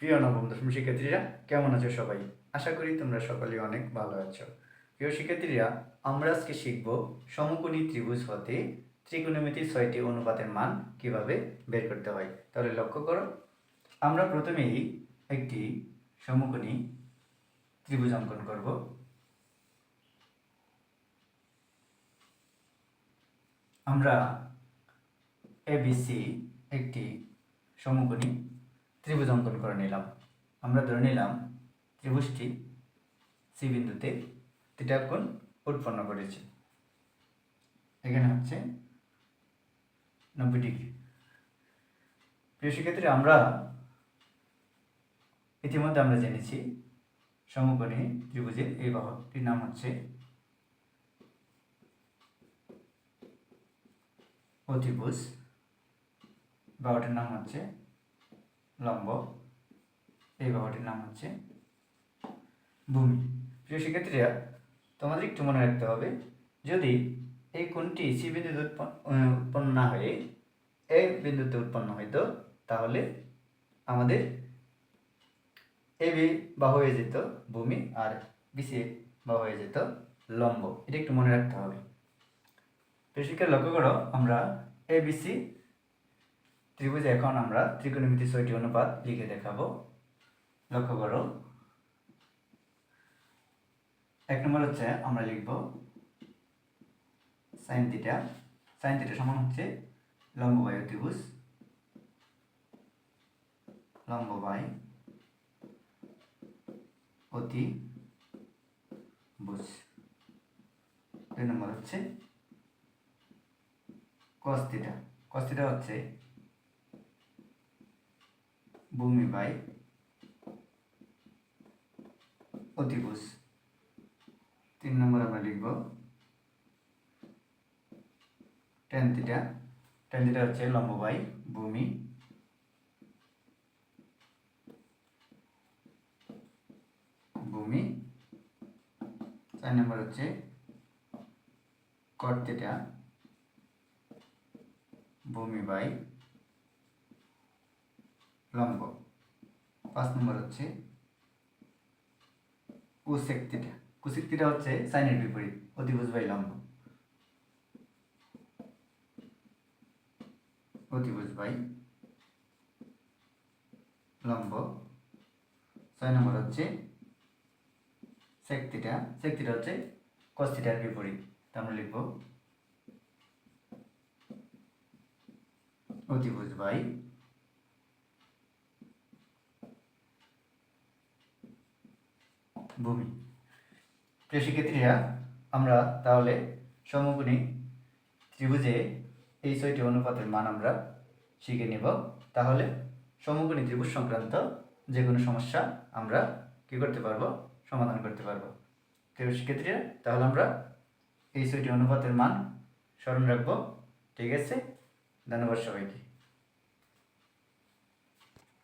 প্রিয় নবম দশম শিক্ষার্থীরা, কেমন আছো সবাই? আশা করি তোমরা সকলে অনেক ভালো আছো। প্রিয় শিক্ষার্থীরা, আমরা আজকে শিখব সমকোণী ত্রিভুজ হতে ত্রিকোণমিতির ছয়টি অনুপাতের মান কীভাবে বের করতে হয়। তাহলে লক্ষ্য করো, আমরা প্রথমেই একটি সমকোণী ত্রিভুজ অঙ্কন করব। আমরা এবিসি একটি সমকোণী ত্রিভুজ অঙ্কন করে নিলাম। আমরা ধরে নিলাম ত্রিভুজটি সি বিন্দুতে থিটা কোণ উৎপন্ন করেছে। এখানে হচ্ছে নব্বই ডিগ্রি। প্রিয় শিক্ষার্থীরা, আমরা ইতিমধ্যে আমরা জেনেছি সমকোণী ত্রিভুজের এই বাহুটির নাম হচ্ছে অতিভুজ। বাহুটির নাম হচ্ছে লম্ব। এই বাহুটির নাম হচ্ছে ভূমি। প্রিয় শিক্ষার্থীরা, তোমাদের একটু মনে রাখতে হবে, যদি এই কোণটি সি বিন্দুতে উৎপন্ন না হয়ে এ বিন্দুতে উৎপন্ন হইতো তাহলে আমাদের এ বি বাহু হয়ে যেত ভূমি আর বিসি বাহু হয়ে যেত লম্ব। এটা একটু মনে রাখতে হবে। প্রিয় লক্ষ্য করো, আমরা এ বিসি ত্রিভুজে এখন আমরা ত্রিকোণমিতি ছয়টি অনুপাত লিখে দেখাবো। লক্ষ্য করো। এক নম্বর হচ্ছে আমরা লিখব সাইন থিটা সাইন থিটা সমান হচ্ছে লম্ব বাই ত্রিভুজ। লম্ব বাই অতি বুঝ দুই নম্বর হচ্ছে cos থিটা হচ্ছে ভূমি বাই অতিভুজ। তিন নম্বর আমরা লিখব টেন থিটা টেন থিটা হচ্ছে লম্ব বাই ভূমি। ভূমি। চার নম্বর হচ্ছে কট থিটা ভূমি বাই লম্ব। পাঁচ নম্বর হচ্ছে কুসেক থিটা। কুসেক থিটা হচ্ছে সাইনের বিপরীত, অতিভুজ বাই লম্ব। অতিভুজ বাই লম্ব। ছয় নম্বর হচ্ছে সেক থিটা। সেক থিটা হচ্ছে কস থিটার বিপরীত। তা আমরা লিখব অতিভুজ বাই ভূমি। প্রিয় আমরা তাহলে সমকোণী ত্রিভুজে এই ছয়টি অনুপাতের মান আমরা শিখে নেব। তাহলে সমকোণী ত্রিভুজ সংক্রান্ত যে কোনো সমস্যা আমরা কী করতে পারব? সমাধান করতে পারব। প্রিয় তাহলে আমরা এই ছয়টি অনুপাতের মান স্মরণ রাখব। ঠিক আছে? ধন্যবাদ সবাইকে।